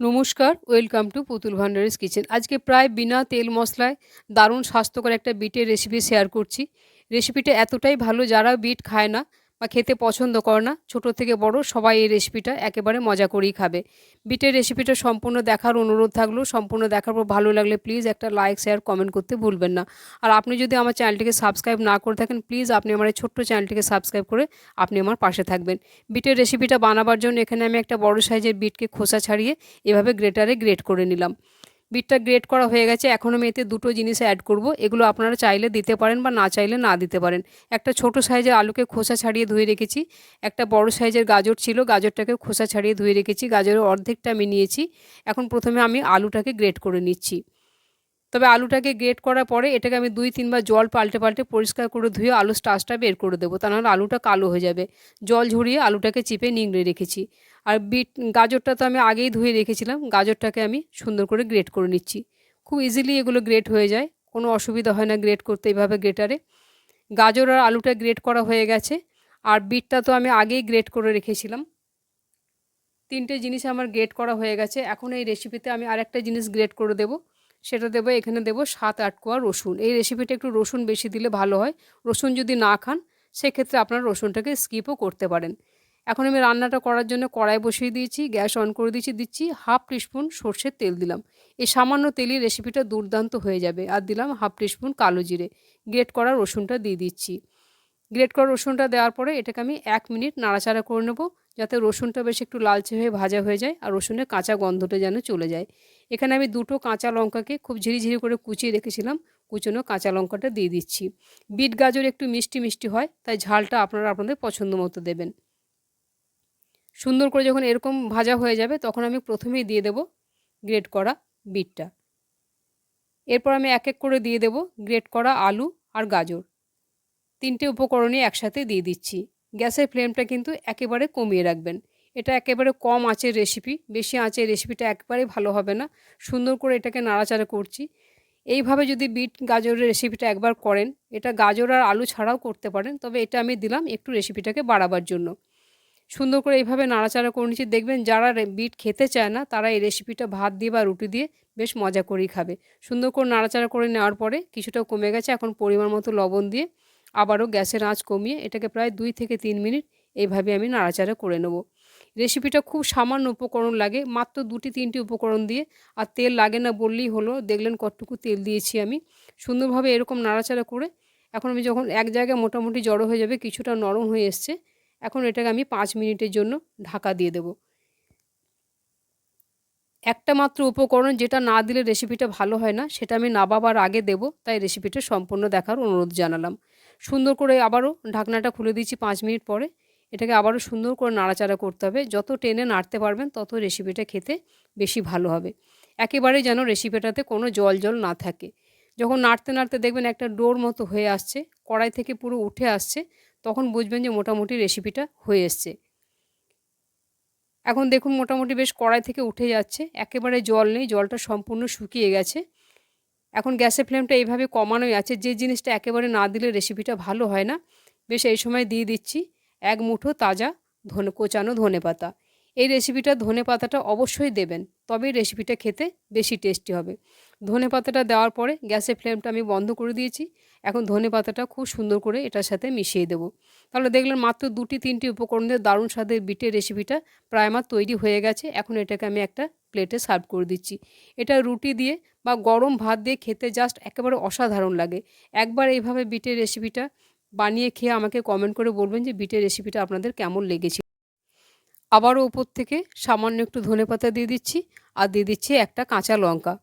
নমস্কার, welcome to পুতুল ভান্ডারের কিচেন। আজকে প্রায় বিনা তেল মশলায় দারুণ স্বাস্থ্যকর একটা বিটের রেসিপি শেয়ার করছি। রেসিপিটা এতটাই ভালো, যারা বিট খায় না বা খেতে পছন্দ করে না। ছোট থেকে বড় সবাই এই রেসিপিটা একেবারে মজা করেই খাবে। বিটের রেসিপিটা সম্পূর্ণ দেখার অনুরোধ থাকল। সম্পূর্ণ দেখার পর ভালো লাগলে প্লিজ একটা লাইক শেয়ার কমেন্ট করতে ভুলবেন না। আর আপনি যদি আমার চ্যানেলটিকে সাবস্ক্রাইব না করে থাকেন প্লিজ আপনি আমার এই ছোট্ট চ্যানেলটিকে সাবস্ক্রাইব করে আপনি আমার পাশে থাকবেন। বিটের রেসিপিটা বানাবার জন্য এখানে আমি একটা বড় সাইজের বিটকে খোসা ছাড়িয়ে এভাবে গ্রেটারে গ্রেট করে নিলাম। বিটটা গ্রেট করা হয়ে গেছে, এখন আমি এতে দুটো জিনিস অ্যাড করব। এগুলো আপনারা চাইলে দিতে পারেন বা না চাইলে না দিতে পারেন। একটা ছোট সাইজের আলুকে খোসা ছাড়িয়ে ধুয়ে রেখেছি, একটা বড় সাইজের গাজর ছিল, গাজরটাকে খোসা ছাড়িয়ে ধুয়ে রেখেছি, গাজরের অর্ধেকটা আমি নিয়েছি। এখন প্রথমে আমি আলুটাকে গ্রেট করে নিচ্ছি। তবে আলুটাকে গ্রেট করার পরে এটাকে আমি দুই, তিনবার জল পাল্টে পাল্টে পরিষ্কার করে ধুয়ে আলু স্টাচটা বের করে দেবো। তা নাহলে আলুটা কালো হয়ে যাবে। জল ঝরিয়ে আলুটাকে চিপে নিংড়ে রেখেছি। আর বিট, গাজরটা তো আমি আগেই ধুয়ে রেখেছিলাম। গাজরটাকে আমি সুন্দর করে গ্রেট করে নিচ্ছি। খুব ইজিলি এগুলো গ্রেট হয়ে যায়। কোনো অসুবিধা হয় না গ্রেট করতে এইভাবে গ্রেটারে গাজর আর আলুটা গ্রেট করা হয়ে গেছে। আর বিটটা তো আমি আগেই গ্রেট করে রেখেছিলাম। তিনটে জিনিস আমার গ্রেট করা হয়ে গেছে। এখন এই রেসিপিতে আমি আরেকটা জিনিস গ্রেট করে দেবো। সেটা দেবো, এখানে দেবো সাত আট কোয়া রসুন। এই রেসিপিটা একটু রসুন বেশি দিলে ভালো হয়। রসুন যদি না খান, সেক্ষেত্রে আপনার রসুনটাকে স্কিপও করতে পারেন। এখন আমি রান্নাটা করার জন্য কড়াই বসিয়ে দিয়েছি, গ্যাস অন করে দিয়েছি, দিচ্ছি হাফ টিস্পুন সর্ষের তেল দিলাম। এই সামান্য তেলই রেসিপিটা দুর্দান্ত হয়ে যাবে। আর দিলাম হাফ টিস্পুন কালো জিরে। গ্রেট করা রসুনটা দিয়ে দিচ্ছি। গ্রেট করা রসুনটা দেওয়ার পরে এটাকে আমি এক মিনিট নাড়াচাড়া করে নেব। যাতে রসুনটা বেশ একটু লালচে হয়ে ভাজা হয়ে যায় আর রসুনের কাঁচা গন্ধটা যেন চলে যায়। এখানে আমি দুটো কাঁচা লঙ্কাকে খুব ঝিরিঝিরি করে কুচিয়ে রেখেছিলাম, কুচনো কাঁচা লঙ্কাটা দিয়ে দিচ্ছি। বিট গাজর একটু মিষ্টি মিষ্টি হয়, তাই ঝালটা আপনারা আপনাদের পছন্দ মতো দেবেন। সুন্দর করে যখন এরকম ভাজা হয়ে যাবে, তখন আমি প্রথমেই দিয়ে দেব গ্রেট করা বিটটা। এরপর আমি এক এক করে দিয়ে দেব গ্রেট করা আলু আর গাজর। তিনটে উপকরণই একসাথে দিয়ে দিচ্ছি। গ্যাসের ফ্লেমটা কিন্তু একেবারে কমিয়ে রাখবেন। এটা একেবারে কম আঁচের রেসিপি বেশি আঁচের রেসিপিটা একবারেই ভালো হবে না। সুন্দর করে এটাকে নাড়াচাড়া করছি। এইভাবে যদি বিট গাজরের রেসিপিটা একবার করেন, এটা গাজর আর আলু ছাড়াও করতে পারেন, তবে এটা আমি দিলাম একটু রেসিপিটাকে বাড়াবার জন্য। সুন্দর করে এইভাবে নাড়াচাড়া করে নিচ্ছি। দেখবেন যারা বিট খেতে চায় না, তারা এই রেসিপিটা ভাত দিয়ে বা রুটি দিয়ে বেশ মজা করেই খাবে। সুন্দর করে নাড়াচাড়া করে নেওয়ার পরে কিছুটা কমে গেছে। এখন পরিমাণ মতো লবণ দিয়ে আবারও গ্যাসের আঁচ কমিয়ে এটাকে প্রায় দুই থেকে তিন মিনিট এইভাবে আমি নাড়াচাড়া করে নেব। রেসিপিটা খুব সামান্য উপকরণ লাগে, মাত্র দুটি তিনটি উপকরণ দিয়ে, আর তেল লাগে না বললেই হলো, দেখলেন কতটুকু তেল দিয়েছি আমি। সুন্দরভাবে এরকম নাড়াচাড়া করে, এখন আমি যখন এক জায়গায় মোটামুটি জড়ো হয়ে যাবে, কিছুটা নরম হয়ে এসছে, এখন এটাকে আমি পাঁচ মিনিটের জন্য ঢাকা দিয়ে দেব। একটা মাত্র উপকরণ যেটা না দিলে রেসিপিটা ভালো হয় না, সেটা আমি নাবাবার আগে দেব, তাই রেসিপিটা সম্পূর্ণ দেখার অনুরোধ জানালাম। সুন্দর করে আবারও ঢাকনাটা খুলে দিচ্ছি পাঁচ মিনিট পরে। এটাকে আবারও সুন্দর করে নাড়াচাড়া করতে হবে। যত টেনে নাড়তে পারবেন, তত রেসিপিটা খেতে বেশি ভালো হবে। একেবারে যেন রেসিপিটাতে কোনো জল জল না থাকে। যখন নাড়তে নাড়তে দেখবেন একটা ডোর মতো হয়ে আসছে, কড়াই থেকে পুরো উঠে আসছে, তখন বুঝবেন যে মোটামুটি রেসিপিটা হয়ে এসছে। এখন দেখুন মোটামুটি বেশ কড়াই থেকে উঠে যাচ্ছে। একেবারে জল নেই, জলটা সম্পূর্ণ শুকিয়ে গেছে। এখন গ্যাসের ফ্লেমটা এইভাবে কমানোই আছে, যে জিনিসটা একেবারে না দিলে রেসিপিটা ভালো হয় না। বেশ এই সময় দিয়ে দিচ্ছি এক মুঠো তাজা ধনে, কোচানো ধনে পাতা। এই রেসিপিটা ধনে পাতাটা অবশ্যই দেবেন তবেই রেসিপিটা খেতে বেশি টেস্টি হবে। ধনে পাতাটা দেওয়ার পরে গ্যাসের ফ্লেমটা আমি বন্ধ করে দিয়েছি, এখন ধনে পাতাটা খুব সুন্দর করে এটার সাথে মিশিয়ে দেবো। তাহলে দেখলেন মাত্র দুটি তিনটি উপকরণের দারুণ স্বাদের বিটের রেসিপিটা প্রায় আমার তৈরি হয়ে গেছে, এখন এটাকে আমি একটা প্লেটে সার্ভ করে দিচ্ছি। এটা রুটি দিয়ে বা গরম ভাত দিয়ে খেতে জাস্ট একেবারে অসাধারণ লাগে। একবার এইভাবে বিটের রেসিপিটা বানিয়ে খেয়ে আমাকে কমেন্ট করে বলবেন যে বিটের রেসিপিটা আপনাদের কেমন লেগেছে। আবারও উপর থেকে সামান্য একটু ধনে পাতা দিয়ে দিচ্ছি আর দিয়ে দিচ্ছি একটা কাঁচা লঙ্কা।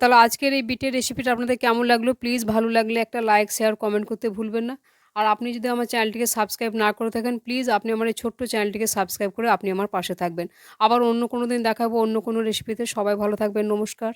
তাহলে আজকের এই বিটের রেসিপিটা আপনাদের কেমন লাগল? প্লিজ ভালো লাগলে একটা লাইক শেয়ার কমেন্ট করতে ভুলবেন না। আর আপনি যদি আমার চ্যানেলটিকে সাবস্ক্রাইব না করে থাকেন, প্লিজ আপনি আমার এই ছোট্ট চ্যানেলটিকে সাবস্ক্রাইব করে আপনি আমার পাশে থাকবেন। আবার অন্য কোনো দিন দেখাবো অন্য কোনো রেসিপিতে সবাই ভালো থাকবেন। নমস্কার।